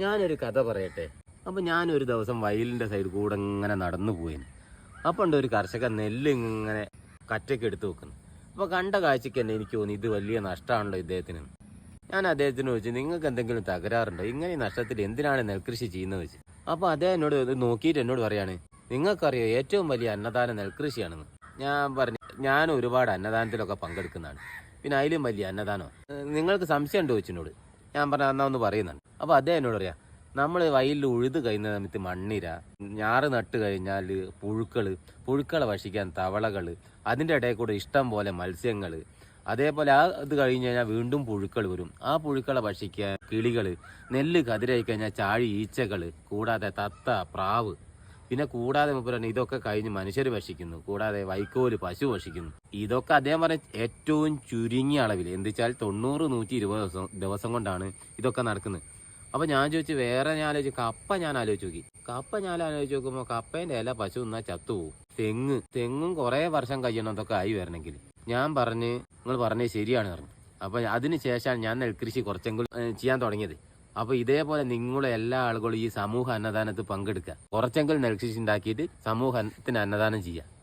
ഞാനൊരു കഥ പറയട്ടെ. അപ്പം ഞാനൊരു ദിവസം വയലിന്റെ സൈഡ് കൂടെ ഇങ്ങനെ നടന്നു പോയിന്. അപ്പം ഉണ്ട് ഒരു കർഷകൻ നെല്ല് ഇങ്ങനെ കറ്റയ്ക്ക് എടുത്ത് വെക്കുന്നു. അപ്പോൾ കണ്ട കാഴ്ചയ്ക്ക് തന്നെ എനിക്ക് തോന്നി ഇത് വലിയ നഷ്ടമാണല്ലോ ഇദ്ദേഹത്തിന്. ഞാൻ അദ്ദേഹത്തിന് ചോദിച്ചു നിങ്ങൾക്ക് എന്തെങ്കിലും തകരാറുണ്ടോ? ഇങ്ങനെ നഷ്ടത്തിൽ എന്തിനാണ് നെൽകൃഷി ചെയ്യുന്നത്? വെച്ച് അപ്പോൾ അദ്ദേഹം എന്നോട് നോക്കിയിട്ട് എന്നോട് പറയാണ് നിങ്ങൾക്കറിയോ ഏറ്റവും വലിയ അന്നദാനം നെൽകൃഷിയാണെന്ന്? ഞാൻ പറഞ്ഞു ഞാൻ ഒരുപാട് അന്നദാനത്തിലൊക്കെ പങ്കെടുക്കുന്നതാണ്. പിന്നെ അതിലും വലിയ അന്നദാനം നിങ്ങൾക്ക് സംശയം ഉണ്ടോ? ചോദിച്ചെന്നോട് ഞാൻ പറഞ്ഞ എന്നാ ഒന്ന് പറയുന്നുണ്ട്. അപ്പോൾ അദ്ദേഹം എന്നോട് പറയാം നമ്മൾ വയലിൽ ഉഴുത് കഴിഞ്ഞ സമയത്ത് മണ്ണിര. ഞാറ് നട്ട് കഴിഞ്ഞാൽ പുഴുക്കൾ പുഴുക്കളെ ഭക്ഷിക്കാൻ തവളകൾ അതിന്റെ ഇടയിൽ കൂടെ ഇഷ്ടം പോലെ മത്സ്യങ്ങൾ അതേപോലെ ആ ഇത് കഴിഞ്ഞ് കഴിഞ്ഞാൽ വീണ്ടും പുഴുക്കൾ വരും. ആ പുഴുക്കളെ ഭക്ഷിക്കാൻ കിളികൾ നെല്ല് കതിരായി കഴിഞ്ഞാൽ ചാഴി ഈച്ചകൾ കൂടാതെ തത്ത പ്രാവ്. പിന്നെ കൂടാതെ പറഞ്ഞാൽ ഇതൊക്കെ കഴിഞ്ഞ് മനുഷ്യർ ഭക്ഷിക്കുന്നു. കൂടാതെ വൈക്കോൽ പശു ഭക്ഷിക്കുന്നു. ഇതൊക്കെ അദ്ദേഹം പറഞ്ഞ ഏറ്റവും ചുരുങ്ങിയ അളവിൽ എന്ത് വെച്ചാൽ തൊണ്ണൂറ് നൂറ്റി ഇരുപത് ദിവസം ദിവസം കൊണ്ടാണ് ഇതൊക്കെ നടക്കുന്നത്. അപ്പൊ ഞാൻ ചോദിച്ചു വേറെ ഞാൻ ആലോചിച്ചു കപ്പ ഞാൻ ആലോചിച്ചു നോക്കി. കപ്പ ഞാൻ ആലോചിച്ച് നോക്കുമ്പോൾ കപ്പേന്റെ ഇല പശു നിന്നാൽ ചത്തുപോകും തെങ്ങ് തെങ്ങും കുറെ വർഷം കഴിയണം അതൊക്കെ ആയി വരണമെങ്കിൽ. ഞാൻ പറഞ്ഞ് നിങ്ങൾ പറഞ്ഞത് ശരിയാണ് പറഞ്ഞു. അപ്പൊ അതിന് ശേഷമാണ് ഞാൻ നെൽകൃഷി കുറച്ചെങ്കിലും ചെയ്യാൻ തുടങ്ങിയത്. അപ്പൊ ഇതേപോലെ നിങ്ങളെ എല്ലാ ആളുകളും ഈ സമൂഹ അന്നദാനത്ത് പങ്കെടുക്കുക. കുറച്ചെങ്കിലും നെൽകൃഷി ഉണ്ടാക്കിയിട്ട് സമൂഹത്തിന് അന്നദാനം ചെയ്യുക.